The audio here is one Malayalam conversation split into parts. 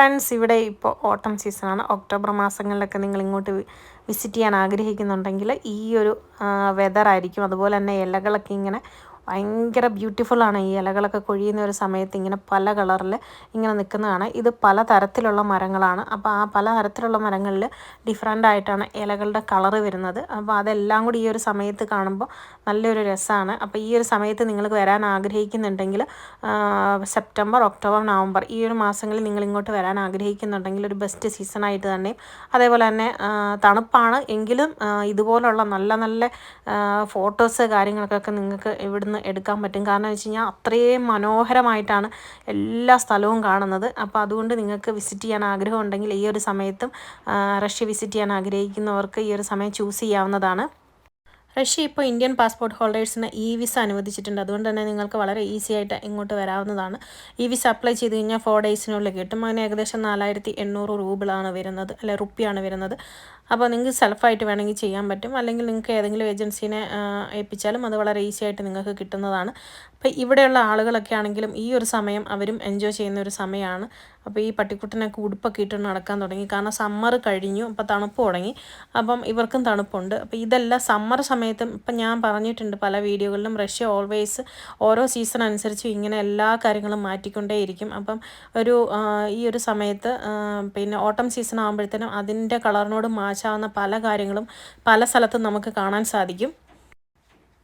ഫ്രണ്ട്സ് ഇവിടെ ഇപ്പോൾ ഓട്ടം സീസണാണ് ഒക്ടോബർ മാസങ്ങളിലൊക്കെ നിങ്ങൾ ഇങ്ങോട്ട് വിസിറ്റ് ചെയ്യാൻ ആഗ്രഹിക്കുന്നുണ്ടെങ്കിൽ ഈ ഒരു വെതറായിരിക്കും അതുപോലെ തന്നെ ഇലകളൊക്കെ ഇങ്ങനെ ഭയങ്കര ബ്യൂട്ടിഫുള്ളാണ് ഈ ഇലകളൊക്കെ കൊഴിയുന്ന ഒരു സമയത്ത് ഇങ്ങനെ പല കളറിൽ ഇങ്ങനെ നിൽക്കുന്നതാണ് ഇത് പല തരത്തിലുള്ള മരങ്ങളാണ്. അപ്പോൾ ആ പല തരത്തിലുള്ള മരങ്ങളിൽ ഡിഫറെന്റ് ആയിട്ടാണ് ഇലകളുടെ കളറ് വരുന്നത്. അപ്പോൾ അതെല്ലാം കൂടി ഈ ഒരു സമയത്ത് കാണുമ്പോൾ നല്ലൊരു രസമാണ് അപ്പോൾ ഈ ഒരു സമയത്ത് നിങ്ങൾക്ക് വരാൻ ആഗ്രഹിക്കുന്നുണ്ടെങ്കിൽ സെപ്റ്റംബർ ഒക്ടോബർ നവംബർ ഈ ഒരു മാസങ്ങളിൽ നിങ്ങൾ ഇങ്ങോട്ട് വരാൻ ആഗ്രഹിക്കുന്നുണ്ടെങ്കിൽ ഒരു ബെസ്റ്റ് സീസൺ ആയിട്ട് തന്നെ അതേപോലെ തന്നെ തണുപ്പാണ് എങ്കിലും ഇതുപോലുള്ള നല്ല നല്ല ഫോട്ടോസ് കാര്യങ്ങൾക്കൊക്കെ നിങ്ങൾക്ക് ഇവിടുന്ന് എടുക്കാൻ പറ്റും. കാരണം വെച്ച് കഴിഞ്ഞാൽ അത്രയും മനോഹരമായിട്ടാണ് എല്ലാ സ്ഥലവും കാണുന്നത്. അപ്പോൾ അതുകൊണ്ട് നിങ്ങൾക്ക് വിസിറ്റ് ചെയ്യാൻ ആഗ്രഹമുണ്ടെങ്കിൽ ഈ ഒരു സമയത്തും റഷ്യ വിസിറ്റ് ചെയ്യാൻ ആഗ്രഹിക്കുന്നവർക്ക് ഈ ഒരു സമയം ചൂസ് ചെയ്യാവുന്നതാണ്. റഷ്യ ഇപ്പോൾ ഇന്ത്യൻ പാസ്പോർട്ട് ഹോൾഡേഴ്സിന് ഇ വിസ അനുവദിച്ചിട്ടുണ്ട്. അതുകൊണ്ട് തന്നെ നിങ്ങൾക്ക് വളരെ ഈസി ആയിട്ട് ഇങ്ങോട്ട് വരാവുന്നതാണ്. ഇ വിസ അപ്ലൈ ചെയ്ത് കഴിഞ്ഞാൽ ഫോർ ഡേയ്സിനുള്ളിൽ കിട്ടും. അതിന് ഏകദേശം നാലായിരത്തി എണ്ണൂറ് റൂബിളാണ് വരുന്നത് അല്ലെ റുപ്പിയാണ് വരുന്നത്. അപ്പോൾ നിങ്ങൾക്ക് സെൽഫായിട്ട് വേണമെങ്കിൽ ചെയ്യാൻ പറ്റും. അല്ലെങ്കിൽ നിങ്ങൾക്ക് ഏതെങ്കിലും ഏജൻസീനെ ഏൽപ്പിച്ചാലും അത് വളരെ ഈസി ആയിട്ട് നിങ്ങൾക്ക് കിട്ടുന്നതാണ്. അപ്പോൾ ഇവിടെയുള്ള ആളുകളൊക്കെ ആണെങ്കിലും ഈ ഒരു സമയം അവരും എൻജോയ് ചെയ്യുന്ന ഒരു സമയമാണ്. അപ്പോൾ ഈ പട്ടിക്കുട്ടനൊക്കെ ഉടുപ്പൊക്കെ ഇട്ട് നടക്കാൻ തുടങ്ങി. കാരണം സമ്മർ കഴിഞ്ഞു അപ്പോൾ തണുപ്പ് തുടങ്ങി. അപ്പം ഇവർക്കും തണുപ്പുണ്ട്. അപ്പോൾ ഇതെല്ലാം സമ്മർ സമയത്തും ഇപ്പം ഞാൻ പറഞ്ഞിട്ടുണ്ട് പല വീഡിയോകളിലും റഷ്യ ഓൾവേസ് ഓരോ സീസൺ അനുസരിച്ച് ഇങ്ങനെ എല്ലാ കാര്യങ്ങളും മാറ്റിക്കൊണ്ടേയിരിക്കും. അപ്പം ഒരു ഈ ഒരു സമയത്ത് പിന്നെ ഓട്ടം സീസൺ ആകുമ്പോഴത്തേനും അതിന്റെ കളറിനോട് മാച്ചാവുന്ന പല കാര്യങ്ങളും പല സ്ഥലത്തും നമുക്ക് കാണാൻ സാധിക്കും.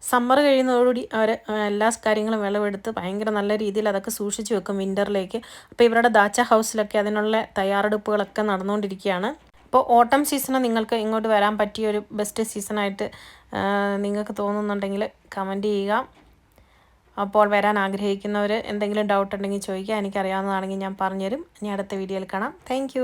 സമ്മർ കഴിയുന്നതോടുകൂടി അവർ എല്ലാ കാര്യങ്ങളും വിളവെടുത്ത് ഭയങ്കര നല്ല രീതിയിൽ അതൊക്കെ സൂക്ഷിച്ചു വെക്കും വിന്ററിലേക്ക് അപ്പോൾ ഇവരുടെ ദാച്ച ഹൗസിലൊക്കെ അതിനുള്ള തയ്യാറെടുപ്പുകളൊക്കെ നടന്നുകൊണ്ടിരിക്കുകയാണ്. അപ്പോൾ ഓട്ടം സീസണ് നിങ്ങൾക്ക് ഇങ്ങോട്ട് വരാൻ പറ്റിയ ഒരു ബെസ്റ്റ് സീസണായിട്ട് നിങ്ങൾക്ക് തോന്നുന്നുണ്ടെങ്കിൽ കമന്റ് ചെയ്യുക. അപ്പോൾ വരാൻ ആഗ്രഹിക്കുന്നവർ എന്തെങ്കിലും ഡൗട്ട് ഉണ്ടെങ്കിൽ ചോദിക്കുക. എനിക്കറിയാവുന്നതാണെങ്കിൽ ഞാൻ പറഞ്ഞുതരും. ഇനി അടുത്ത വീഡിയോയിൽ കാണാം. താങ്ക്